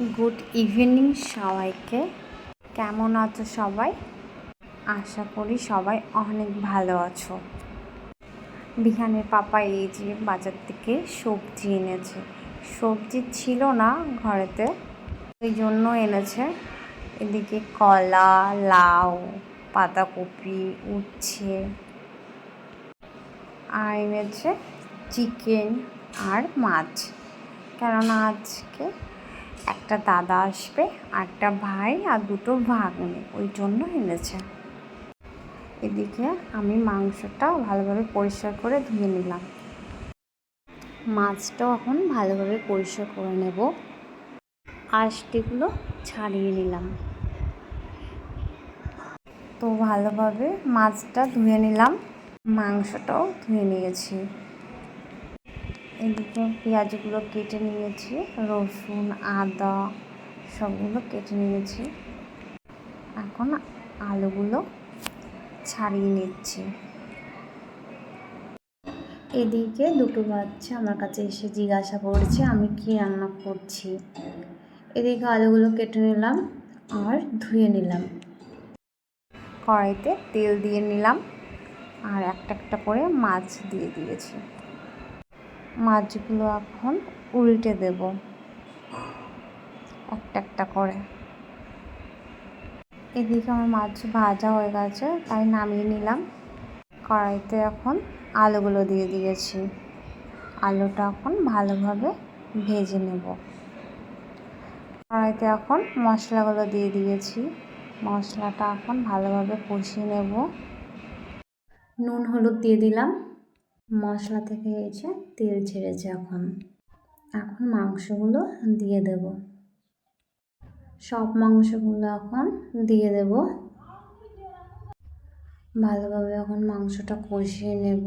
Good evening সবাইকে। কেমন আছো সবাই? আশা করি সবাই অনেক ভালো আছো। বিহানের পাপা এই যে বাজার থেকে সবজি এনেছে। সবজি ছিল না ঘরেতে ওই জন্য এনেছে। এদিকে কলা, লাউ, পাতাকপি, উচ্ছে, আর এনেছে চিকেন আর মাছ। কেননা আজকে একটা দাদা আসবে একটা ভাই আর দুটো ভাগ্নে, ওই জন্য এনেছে। এদিকে আমি মাংসটা ভালোভাবে পরিষ্কার করে ধুয়ে নিলাম। মাছটাও এখন ভালোভাবে পরিষ্কার করে নেব। আঁশটিগুলো ছাড়িয়ে নিলাম। তো ভালোভাবে মাছটা ধুয়ে নিলাম। মাংসটাও ধুয়ে নিয়েছি। এদিকে পেঁয়াজগুলো কেটে নিয়েছি, রসুন, আদা, সবগুলো কেটে নিয়েছি। এখন আলুগুলো ছাড়িয়ে নিচ্ছি। এদিকে দুটো বাচ্চা আমার কাছে এসে জিজ্ঞাসা করেছে, আমি কি রান্না করছি? এদিকে আলুগুলো কেটে নিলাম আর ধুয়ে নিলাম। কড়াইতে তেল দিয়ে নিলাম আর একটা একটা করে মাছ দিয়ে দিয়েছি। মাছগুলো এখন উল্টে দেব। একটা একটা করে। এদিকে আমার মাছ ভাজা হয়ে গেছে, তাই নামিয়ে নিলাম। কড়াইতে এখন আলুগুলো দিয়ে দিয়েছি। আলুটা এখন ভালোভাবে ভেজে নেব। কড়াইতে এখন মশলাগুলো দিয়ে দিয়েছি। মশলাটা এখন ভালোভাবে কষিয়ে নেব। নুন, হলুদ দিয়ে দিলাম। মশলা থেকে এসে তেল ছেড়েছে এখন। এখন মাংসগুলো দিয়ে দেব। সব মাংসগুলো এখন দিয়ে দেব। ভালোভাবে এখন মাংসটা কষিয়ে নেব।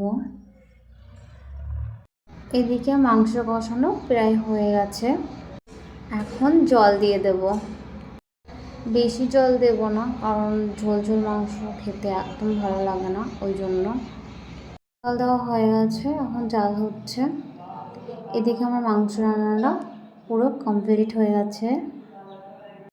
এদিকে মাংস কষানো প্রায় হয়ে গেছে। এখন জল দিয়ে দেব। বেশি জল দেব না, কারণ ঝোল ঝোল মাংস খেতে একদম ভালো লাগে না, ওই জন্য। জল দেওয়া হয়ে গেছে, এখন জাল হচ্ছে। এদিকে আমার মাংস রান্নাটা পুরো কমপ্লিট হয়ে গেছে।